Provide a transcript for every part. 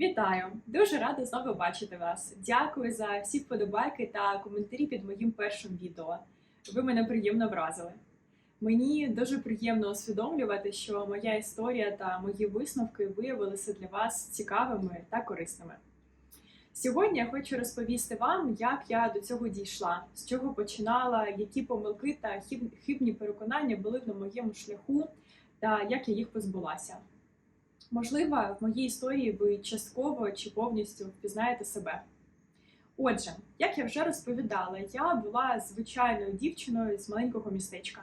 Вітаю! Дуже рада знову бачити вас. Дякую за всі вподобайки та коментарі під моїм першим відео. Ви мене приємно вразили. Мені дуже приємно усвідомлювати, що моя історія та мої висновки виявилися для вас цікавими та корисними. Сьогодні я хочу розповісти вам, як я до цього дійшла, з чого починала, які помилки та хиб- хибні переконання були на моєму шляху, та як я їх позбулася. Можливо, в моїй історії ви частково чи повністю впізнаєте себе. Отже, як я вже розповідала, я була звичайною дівчиною з маленького містечка.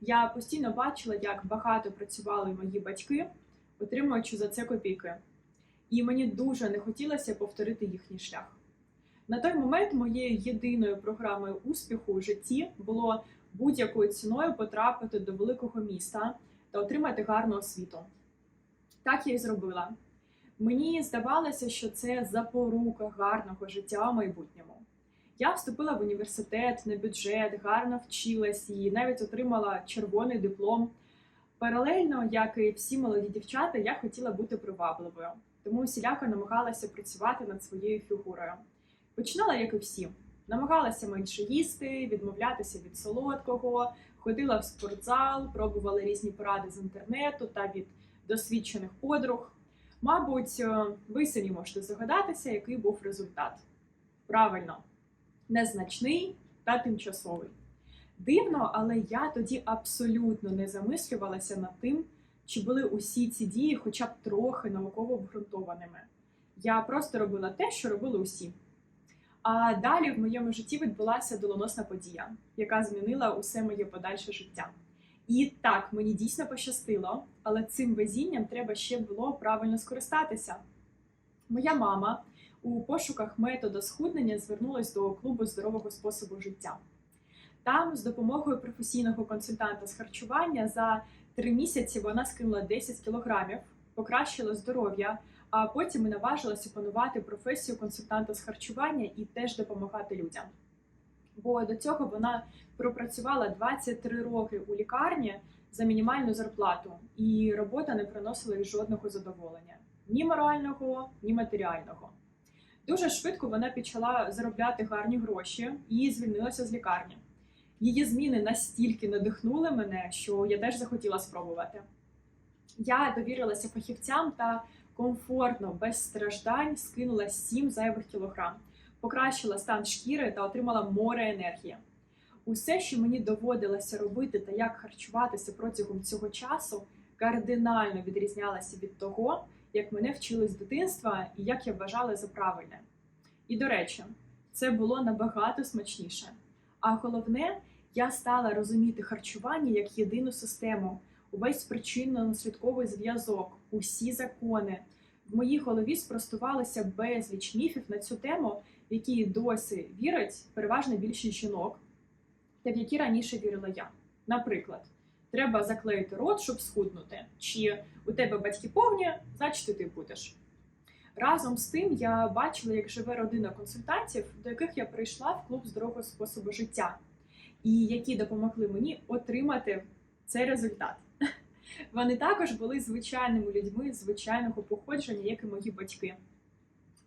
Я постійно бачила, як багато працювали мої батьки, отримуючи за це копійки. І мені дуже не хотілося повторити їхній шлях. На той момент моєю єдиною програмою успіху у житті було будь-якою ціною потрапити до великого міста та отримати гарну освіту. Так я і зробила. Мені здавалося, що це запорука гарного життя в майбутньому. Я вступила в університет на бюджет, гарно вчилась і навіть отримала червоний диплом. Паралельно, як і всі молоді дівчата, я хотіла бути привабливою, тому усіляко намагалася працювати над своєю фігурою. Починала, як і всі, намагалася менше їсти, відмовлятися від солодкого, ходила в спортзал, пробувала різні поради з інтернету та від досвідчених подруг. Мабуть, е, ви самі можете здогадатися, який був результат. Правильно, незначний та тимчасовий. Дивно, але я тоді абсолютно не замислювалася над тим, чи були усі ці дії хоча б трохи науково обґрунтованими. Я просто робила те, що робили усі. А далі в моєму житті відбулася доленосна подія, яка змінила усе моє подальше життя. І так, мені дійсно пощастило, але цим везінням треба ще було правильно скористатися. Моя мама у пошуках методу схуднення звернулась до клубу здорового способу життя. Там, з допомогою професійного консультанта з харчування, за три місяці вона скинула 10 кілограмів, покращила здоров'я, а потім і наважилася опанувати професію консультанта з харчування і теж допомагати людям. Бо до цього вона пропрацювала 23 роки у лікарні за мінімальну зарплату, і робота не приносила їй жодного задоволення ні морального, ні матеріального. Дуже швидко вона почала заробляти гарні гроші і звільнилася з лікарні. Її зміни настільки надихнули мене, що я теж захотіла спробувати. Я довірилася фахівцям та комфортно, без страждань скинула 7 зайвих кілограм, покращила стан шкіри та отримала море енергії. Усе, що мені доводилося робити та як харчуватися протягом цього часу, кардинально відрізнялося від того, як мене вчили з дитинства і як я вважала за правильне. І до речі, це було набагато смачніше. А головне, я стала розуміти харчування як єдину систему, увесь причинно-наслідковий зв'язок, усі закони. В моїй голові спростувалося безліч міфів на цю тему, які досі вірять переважна більшість жінок, та в які раніше вірила я. Наприклад, треба заклеїти рот, щоб схуднути, чи у тебе батьки повні, значить ти будеш. Разом з тим я бачила, як живе родина консультантів, до яких я прийшла в клуб здорового способу життя, і які допомогли мені отримати цей результат. Вони також були звичайними людьми звичайного походження, як і мої батьки.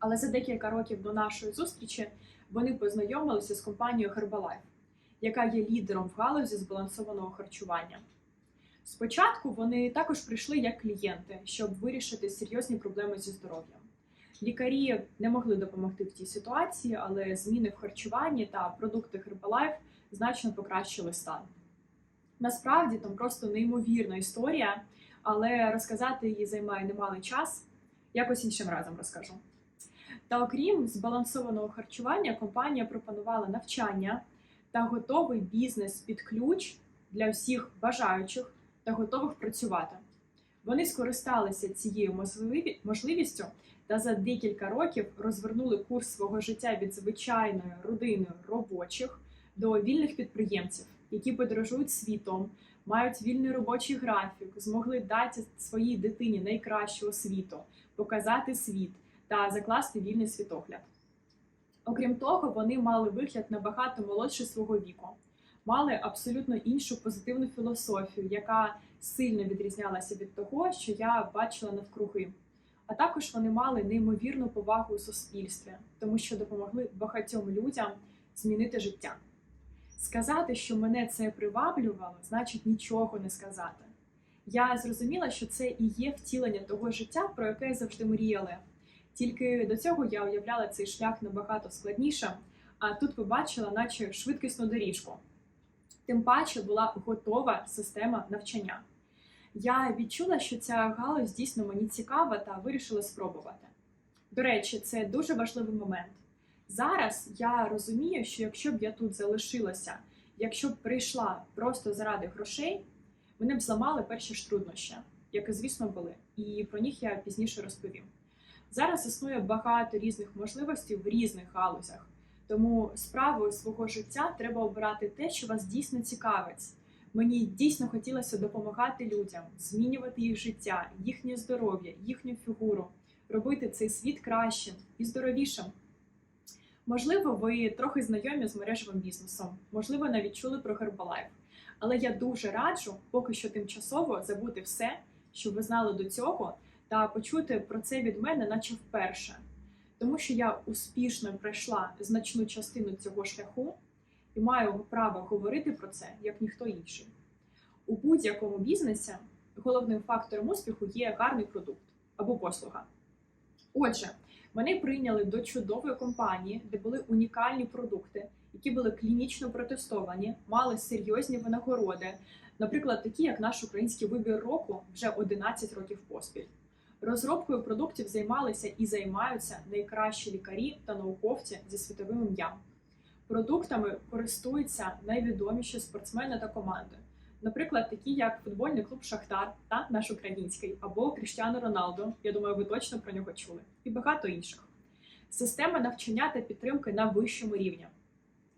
Але за декілька років до нашої зустрічі вони познайомилися з компанією Herbalife, яка є лідером в галузі збалансованого харчування. Спочатку вони також прийшли як клієнти, щоб вирішити серйозні проблеми зі здоров'ям. Лікарі не могли допомогти в цій ситуації, але зміни в харчуванні та продукти Herbalife значно покращили стан. Насправді там просто неймовірна історія, але розказати її займає немалий час. Якось іншим разом розкажу. Та окрім збалансованого харчування, компанія пропонувала навчання та готовий бізнес під ключ для всіх бажаючих та готових працювати. Вони скористалися цією можливі- можливістю та за декілька років розвернули курс свого життя від звичайної родини робочих до вільних підприємців, які подорожують світом, мають вільний робочий графік, змогли дати своїй дитині найкращу освіту, показати світ та закласти вільний світогляд. Окрім того, вони мали вигляд набагато молодше свого віку, мали абсолютно іншу позитивну філософію, яка сильно відрізнялася від того, що я бачила навкруги. А також вони мали неймовірну повагу у суспільстві, тому що допомогли багатьом людям змінити життя. Сказати, що мене це приваблювало, значить нічого не сказати. Я зрозуміла, що це і є втілення того життя, про яке я завжди мріяла. Тільки до цього я уявляла цей шлях набагато складніше, а тут побачила, наче швидкісну доріжку. Тим паче була готова система навчання. Я відчула, що ця галузь дійсно мені цікава та вирішила спробувати. До речі, це дуже важливий момент. Зараз я розумію, що якщо б я тут залишилася, якщо б прийшла просто заради грошей, мене б зламали перші ж труднощі, які, звісно, були, і про них я пізніше розповім. Зараз існує багато різних можливостей в різних галузях, тому справою свого життя треба обирати те, що вас дійсно цікавить. Мені дійсно хотілося допомагати людям, змінювати їх життя, їхнє здоров'я, їхню фігуру, робити цей світ кращим і здоровішим. Можливо, ви трохи знайомі з мережевим бізнесом, можливо, навіть чули про Herbalife. Але я дуже раджу поки що тимчасово забути все, що ви знали до цього, та почути про це від мене, наче вперше. Тому що я успішно пройшла значну частину цього шляху і маю право говорити про це як ніхто інший. У будь-якому бізнесі головним фактором успіху є гарний продукт або послуга. Отже, мене прийняли до чудової компанії, де були унікальні продукти, які були клінічно протестовані, мали серйозні винагороди, наприклад, такі як наш український вибір року вже 11 років поспіль. Розробкою продуктів займалися і займаються найкращі лікарі та науковці зі світовим ім'ям. Продуктами користуються найвідоміші спортсмени та команди, наприклад, такі як футбольний клуб Шахтар та наш український, або Кріштіану Роналдо. Я думаю, ви точно про нього чули, і багато інших. Система навчання та підтримки на вищому рівні.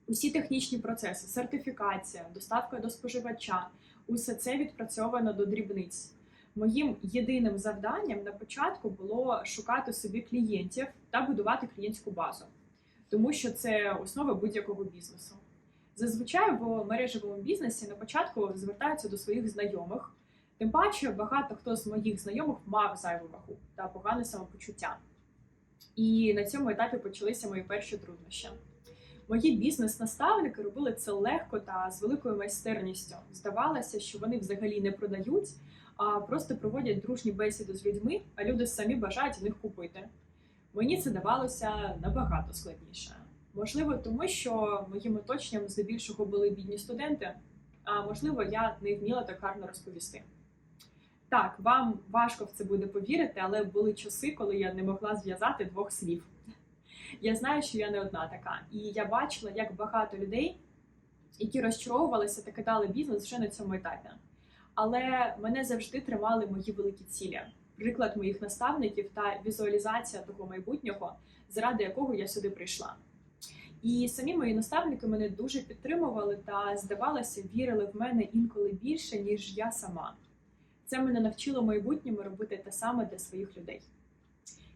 Усі технічні процеси, сертифікація, доставка до споживача усе це відпрацьовано до дрібниць. Моїм єдиним завданням на початку було шукати собі клієнтів та будувати клієнтську базу, тому що це основа будь-якого бізнесу. Зазвичай в мережевому бізнесі на початку звертаються до своїх знайомих, тим паче багато хто з моїх знайомих мав зайву вагу та погане самопочуття. І на цьому етапі почалися мої перші труднощі. Мої бізнес-наставники робили це легко та з великою майстерністю. Здавалося, що вони взагалі не продають, а просто проводять дружні бесіди з людьми, а люди самі бажають в них купити. Мені це давалося набагато складніше. Можливо, тому що моїм оточенням здебільшого були бідні студенти, а можливо, я не вміла так гарно розповісти. Так, вам важко в це буде повірити, але були часи, коли я не могла зв'язати двох слів. Я знаю, що я не одна така, і я бачила, як багато людей, які розчаровувалися та кидали бізнес вже на цьому етапі. Але мене завжди тримали мої великі цілі, приклад моїх наставників та візуалізація того майбутнього, заради якого я сюди прийшла. І самі мої наставники мене дуже підтримували та, здавалося, вірили в мене інколи більше, ніж я сама. Це мене навчило майбутньому робити те саме для своїх людей.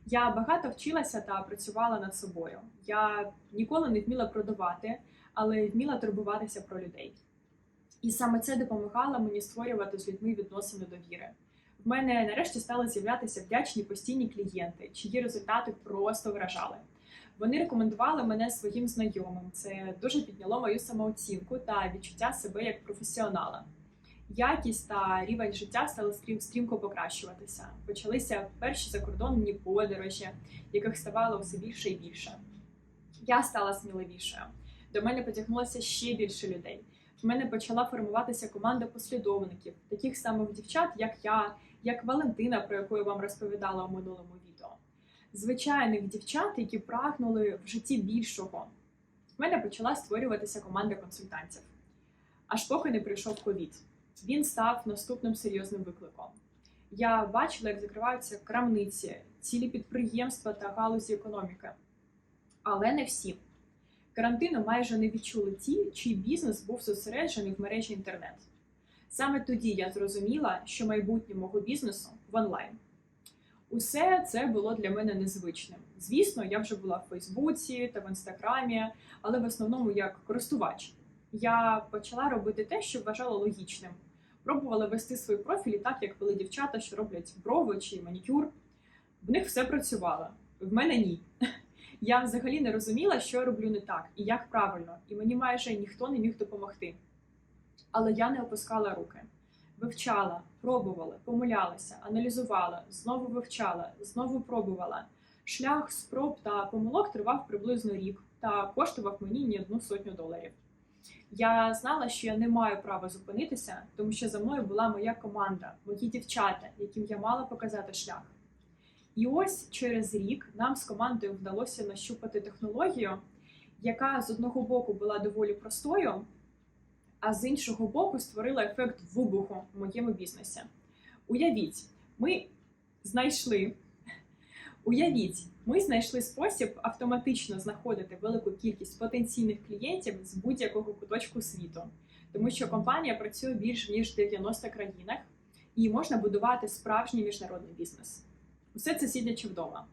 Я багато вчилася та працювала над собою. Я ніколи не вміла продавати, але вміла турбуватися про людей. І саме це допомагало мені створювати з людьми відносини довіри. В мене нарешті стали з'являтися вдячні постійні клієнти, чиї результати просто вражали. Вони рекомендували мене своїм знайомим. Це дуже підняло мою самооцінку та відчуття себе як професіонала. Якість та рівень життя стали стрім, стрімко покращуватися. Почалися перші закордонні подорожі, яких ставало все більше і більше. Я стала сміливішою. До мене потягнулося ще більше людей. В мене почала формуватися команда послідовників, таких самих дівчат, як я, як Валентина, про яку я вам розповідала у минулому відео. Звичайних дівчат, які прагнули в житті більшого. В мене почала створюватися команда консультантів. Аж поки не прийшов ковід. Він став наступним серйозним викликом. Я бачила, як закриваються крамниці, цілі підприємства та галузі економіки. Але не всі. Карантину майже не відчули ті, чий бізнес був зосереджений в мережі інтернет. Саме тоді я зрозуміла, що майбутнє мого бізнесу в онлайн. Усе це було для мене незвичним. Звісно, я вже була в Фейсбуці та в Інстаграмі, але в основному як користувач. Я почала робити те, що вважала логічним. Пробувала вести свої профілі так, як вели дівчата, що роблять брови чи манікюр. В них все працювало, в мене ні. Я взагалі не розуміла, що я роблю не так і як правильно, і мені майже ніхто не міг допомогти. Але я не опускала руки, вивчала, пробувала, помилялася, аналізувала, знову вивчала, знову пробувала. Шлях спроб та помилок тривав приблизно рік та коштував мені не одну сотню доларів. Я знала, що я не маю права зупинитися, тому що за мною була моя команда, мої дівчата, яким я мала показати шлях. І ось через рік нам з командою вдалося нащупати технологію, яка з одного боку була доволі простою, а з іншого боку створила ефект вибуху в моєму бізнесі. Уявіть, ми знайшли. Уявіть, ми знайшли спосіб автоматично знаходити велику кількість потенційних клієнтів з будь-якого куточку світу, тому що компанія працює більш ніж в 90 країнах і можна будувати справжній міжнародний бізнес. Усе це сидячи вдома.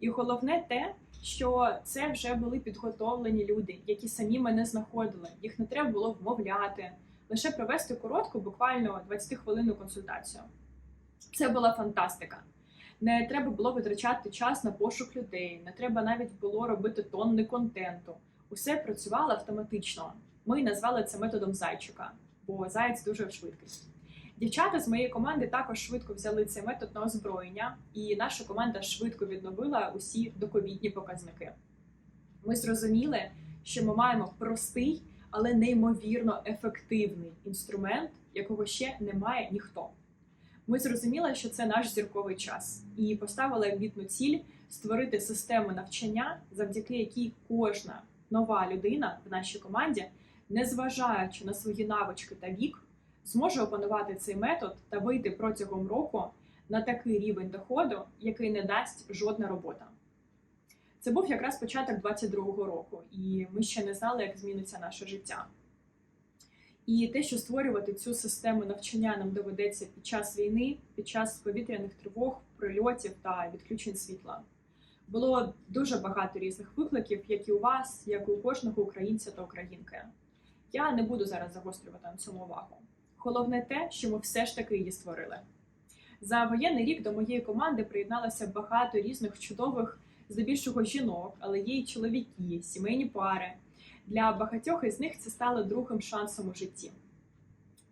І головне те, що це вже були підготовлені люди, які самі мене знаходили. Їх не треба було вмовляти, лише провести коротку, буквально 20 хвилинну консультацію. Це була фантастика. Не треба було витрачати час на пошук людей, не треба навіть було робити тонни контенту. Усе працювало автоматично. Ми назвали це методом зайчика, бо заєць дуже швидкий. Дівчата з моєї команди також швидко взяли цей метод на озброєння, і наша команда швидко відновила усі доковідні показники. Ми зрозуміли, що ми маємо простий, але неймовірно ефективний інструмент, якого ще не має ніхто. Ми зрозуміли, що це наш зірковий час, і поставили амбітну ціль створити систему навчання, завдяки якій кожна нова людина в нашій команді, незважаючи на свої навички та вік, зможе опанувати цей метод та вийти протягом року на такий рівень доходу, який не дасть жодна робота. Це був якраз початок 22-го року, і ми ще не знали, як зміниться наше життя. І те, що створювати цю систему навчання нам доведеться під час війни, під час повітряних тривог, прильотів та відключень світла. Було дуже багато різних викликів, як і у вас, як і у кожного українця та українки. Я не буду зараз загострювати на цьому увагу. Головне те, що ми все ж таки її створили. За воєнний рік до моєї команди приєдналося багато різних чудових, здебільшого жінок, але є й чоловіки, сімейні пари. Для багатьох із них це стало другим шансом у житті.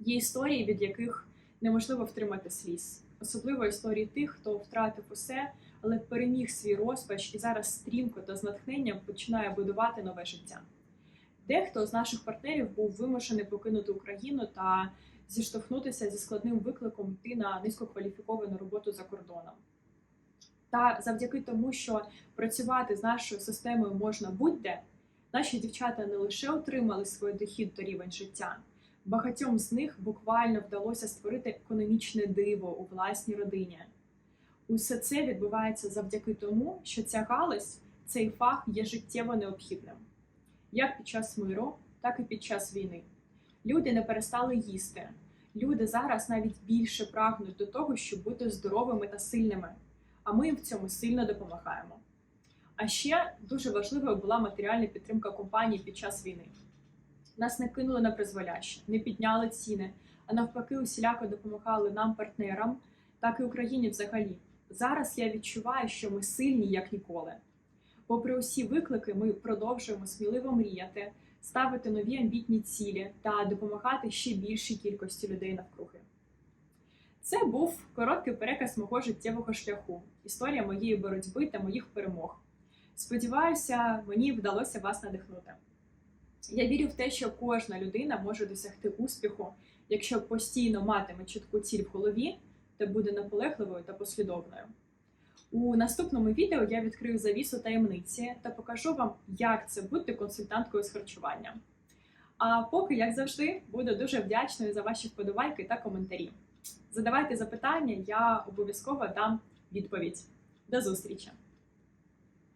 Є історії, від яких неможливо втримати сліз, особливо історії тих, хто втратив усе, але переміг свій розпач і зараз стрімко та з натхненням починає будувати нове життя. Дехто з наших партнерів був вимушений покинути Україну та зіштовхнутися зі складним викликом йти на низькокваліфіковану роботу за кордоном. Та завдяки тому, що працювати з нашою системою можна будь-де, наші дівчата не лише отримали свій дохід та рівень життя, багатьом з них буквально вдалося створити економічне диво у власній родині. Усе це відбувається завдяки тому, що ця галузь, цей фах є життєво необхідним як під час миру, так і під час війни. Люди не перестали їсти. Люди зараз навіть більше прагнуть до того, щоб бути здоровими та сильними, а ми їм в цьому сильно допомагаємо. А ще дуже важливою була матеріальна підтримка компанії під час війни. Нас не кинули на призволяще, не підняли ціни, а навпаки, усіляко допомагали нам, партнерам, так і Україні взагалі. Зараз я відчуваю, що ми сильні як ніколи. Попри усі виклики, ми продовжуємо сміливо мріяти, ставити нові амбітні цілі та допомагати ще більшій кількості людей навкруги. Це був короткий переказ мого життєвого шляху, історія моєї боротьби та моїх перемог. Сподіваюся, мені вдалося вас надихнути. Я вірю в те, що кожна людина може досягти успіху, якщо постійно матиме чітку ціль в голові та буде наполегливою та послідовною. У наступному відео я відкрию завісу таємниці та покажу вам, як це бути консультанткою з харчування. А поки, як завжди, буду дуже вдячною за ваші вподобайки та коментарі. Задавайте запитання, я обов'язково дам відповідь. До зустрічі!